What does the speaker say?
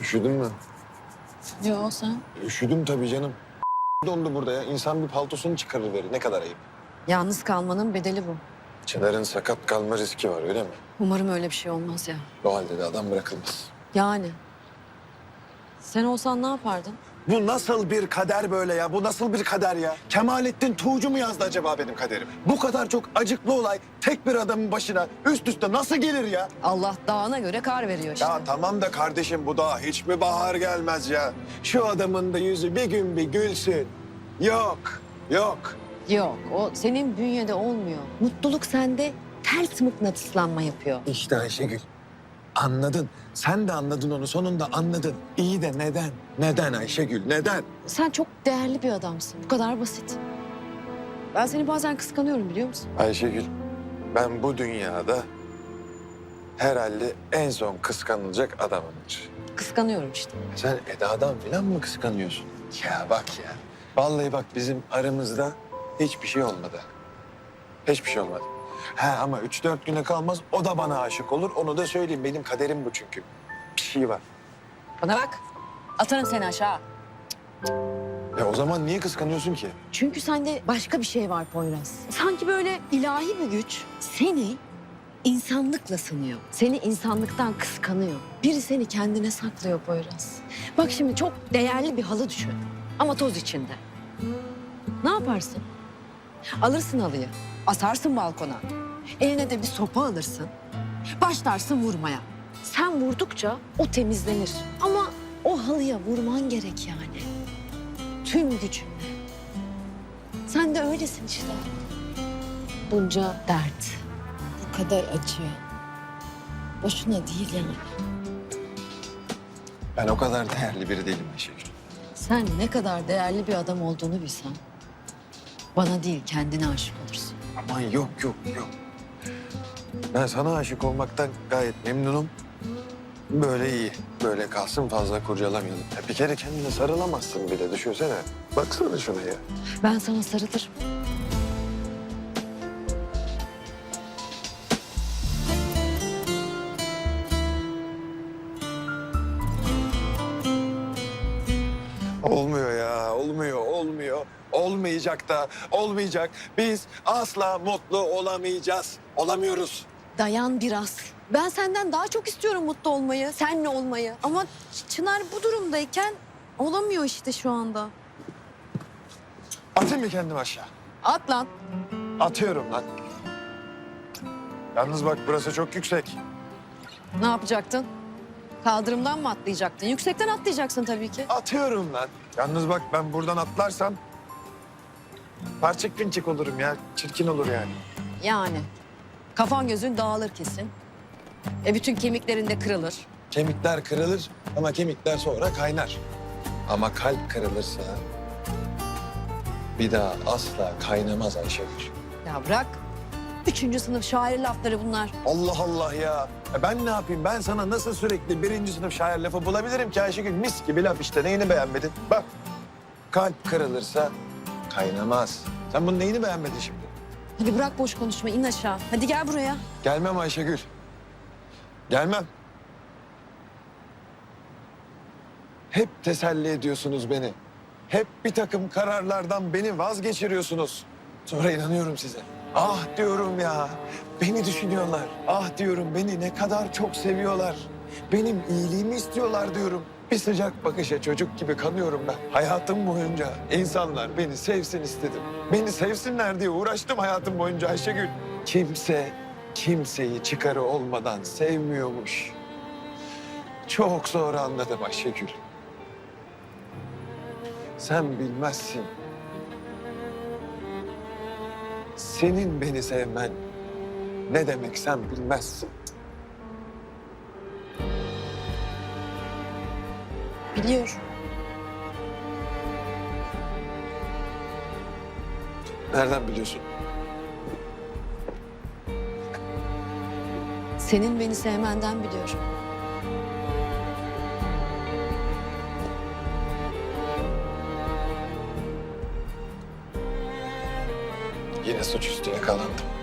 Üşüdün mü? Yo sen? Üşüdüm tabii canım. Dondu burada ya. İnsan bir paltosunu çıkarır verir. Ne kadar ayıp. Yalnız kalmanın bedeli bu. Çınar'ın sakat kalma riski var öyle mi? Umarım öyle bir şey olmaz ya. O halde de adam bırakılmaz. Yani. Sen olsan ne yapardın? Bu nasıl bir kader böyle ya? Bu nasıl bir kader ya? Kemalettin Tuğcu mu yazdı acaba benim kaderimi? Bu kadar çok acıklı olay tek bir adamın başına üst üste nasıl gelir ya? Allah dağına göre kar veriyor işte. Ya tamam da kardeşim bu daha hiç mi bahar gelmez ya? Şu adamın da yüzü bir gün bir gülsün. Yok, yok. Yok o senin bünyede olmuyor. Mutluluk sende ters mıknatıslanma yapıyor. İşte Ayşegül. Anladın. Sen de anladın onu. Sonunda anladın. İyi de neden? Neden Ayşegül? Neden? Sen çok değerli bir adamsın. Bu kadar basit. Ben seni bazen kıskanıyorum biliyor musun? Ayşegül, ben bu dünyada herhalde en son kıskanılacak adamımdır. Kıskanıyorum işte. Sen Eda'dan falan mı kıskanıyorsun? Ya bak ya. Vallahi bak bizim aramızda hiçbir şey olmadı. Hiçbir şey olmadı. He ama üç dört güne kalmaz o da bana aşık olur. Onu da söyleyeyim. Benim kaderim bu çünkü. Bir şey var. Bana bak. Atarım seni aşağı. Ya o zaman niye kıskanıyorsun ki? Çünkü sende başka bir şey var Poyraz. Sanki böyle ilahi bir güç seni insanlıkla sınıyor. Seni insanlıktan kıskanıyor. Biri seni kendine saklıyor Poyraz. Bak şimdi çok değerli bir halı düşün. Ama toz içinde. Ne yaparsın? Alırsın halıyı, asarsın balkona. Eline de bir sopa alırsın. Başlarsın vurmaya. Sen vurdukça o temizlenir. Ama o halıya vurman gerek yani tüm gücünle. Sen de öylesin işte. Bunca dert, bu kadar acı. Boşuna değil yani. Ben o kadar değerli biri değilim Ayşegül. Sen ne kadar değerli bir adam olduğunu bilsen... ...bana değil kendine aşık olursun. Aman yok yok yok. Ben sana aşık olmaktan gayet memnunum. Böyle iyi. Böyle kalsın fazla kurcalamayalım. Ya bir kere kendine sarılamazsın bile düşünsene. Baksana şuna ya. Ben sana sarılırım. Olmuyor ya, olmuyor, olmuyor. Olmayacak da, olmayacak. Biz asla mutlu olamayacağız. Olamıyoruz. Dayan biraz. Ben senden daha çok istiyorum mutlu olmayı, seninle olmayı. Ama Ç- Çınar bu durumdayken olamıyor işte şu anda. Atayım mı kendimi aşağı? At lan. Atıyorum lan. Yalnız bak burası çok yüksek. Ne yapacaktın? Kaldırımdan mı atlayacaktın? Yüksekten atlayacaksın tabii ki. Atıyorum lan. Yalnız bak ben buradan atlarsam parçık pinçik olurum ya. Çirkin olur yani. Yani. Kafan gözün dağılır kesin. E bütün kemiklerin de kırılır. Kemikler kırılır ama kemikler sonra kaynar. Ama kalp kırılırsa bir daha asla kaynamaz Ayşegül. Ya bırak. Üçüncü sınıf şair lafları bunlar. Allah Allah ya. E Ben ne yapayım? Ben sana nasıl sürekli birinci sınıf şair lafı bulabilirim ki Ayşegül? Mis gibi laf işte. Neyini beğenmedin? Bak. Kalp kırılırsa kaynamaz. Sen bunun neyini beğenmedin şimdi? Hadi bırak boş konuşma in aşağı. Hadi gel buraya. Gelmem Ayşegül. Gelmem. Hep teselli ediyorsunuz beni. Hep bir takım kararlardan beni vazgeçiriyorsunuz. Sonra inanıyorum size. Ah diyorum ya. Beni düşünüyorlar. Ah diyorum beni ne kadar çok seviyorlar. Benim iyiliğimi istiyorlar diyorum. Bir sıcak bakışa çocuk gibi kanıyorum ben. Hayatım boyunca insanlar beni sevsin istedim. Beni sevsinler diye uğraştım hayatım boyunca Ayşegül. Kimse kimseyi çıkarı olmadan sevmiyormuş. Çok sonra anladım Ayşegül. Sen bilmezsin. Senin beni sevmen ne demek sen bilmezsin. Biliyorum. Nereden biliyorsun? Senin beni sevmenden biliyorum. Yine suçüstü yakalandım.